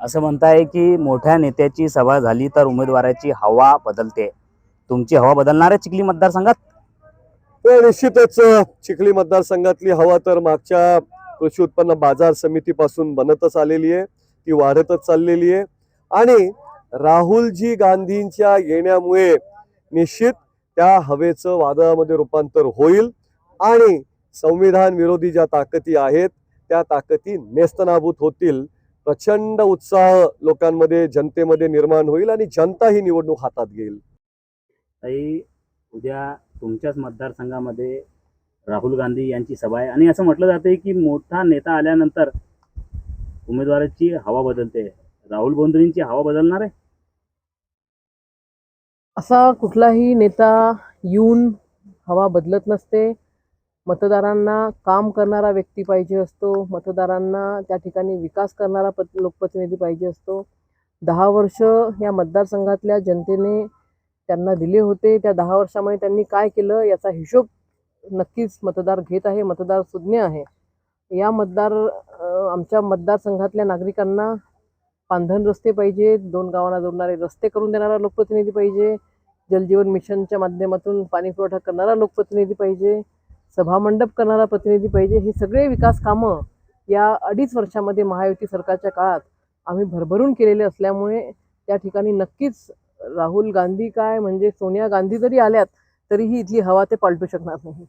असं म्हणताय की मोठ्या नेत्याची सभा झाली तर उमेदवाराची हवा बदलते. तुमची हवा बदलणार आहे चिखली मतदारसंघात? ते निश्चितच चिखली मतदारसंघातली हवा तर मागच्या कृषी उत्पन्न बाजार समितीपासून बनतच आलेली आहे. ती वाढतच चाललेली आहे. आणि राहुलजी गांधींच्या येण्यामुळे निश्चित त्या हवेचं वादळामध्ये रूपांतर होईल आणि संविधान विरोधी ज्या ताकदी आहेत त्या ताकदी नेस्तनाभूत होतील. प्रचंड उत्साह लोकांमध्ये जनतेमध्ये निर्माण होईल आणि जनता ही निवडणूक हातात घेईल. ताई उद्या तुमच्याच मतदारसंघामध्ये राहुल गांधी यांची सभा आहे. आणि असं म्हटलं जाते की मोठा नेता आल्यानंतर उमेदवाराची हवा बदलते. राहुल गांधींची हवा बदलणार आहे? असा कुठलाही नेता येऊन हवा बदलत नसते. मतदारांना काम करणारा व्यक्ती पाहिजे असतो. मतदारांना त्या ठिकाणी विकास करणारा पत लोकप्रतिनिधी पाहिजे असतो. दहा वर्ष या मतदारसंघातल्या जनतेने त्यांना दिले होते. त्या दहा वर्षामध्ये त्यांनी काय केलं याचा हिशोब नक्कीच मतदार घेत आहे मतदार सुज्ञ आहे. या मतदार आमच्या मतदारसंघातल्या नागरिकांना पांधन रस्ते पाहिजे दोन गावांना जोडणारे रस्ते करून देणारा लोकप्रतिनिधी पाहिजे जलजीवन मिशनच्या माध्यमातून पाणी पुरवठा करणारा लोकप्रतिनिधी पाहिजे सभामंडप करणारा प्रतिनिधी पाहिजे ही सगळे विकास कामं या अडीच वर्षामध्ये महायुती सरकारच्या काळात आम्ही भरभरून केलेले असल्यामुळे त्या ठिकाणी नक्कीच राहुल गांधी काय म्हणजे सोनिया गांधी जरी आल्यात तरीही इथली हवा ते पालटू शकणार नाही.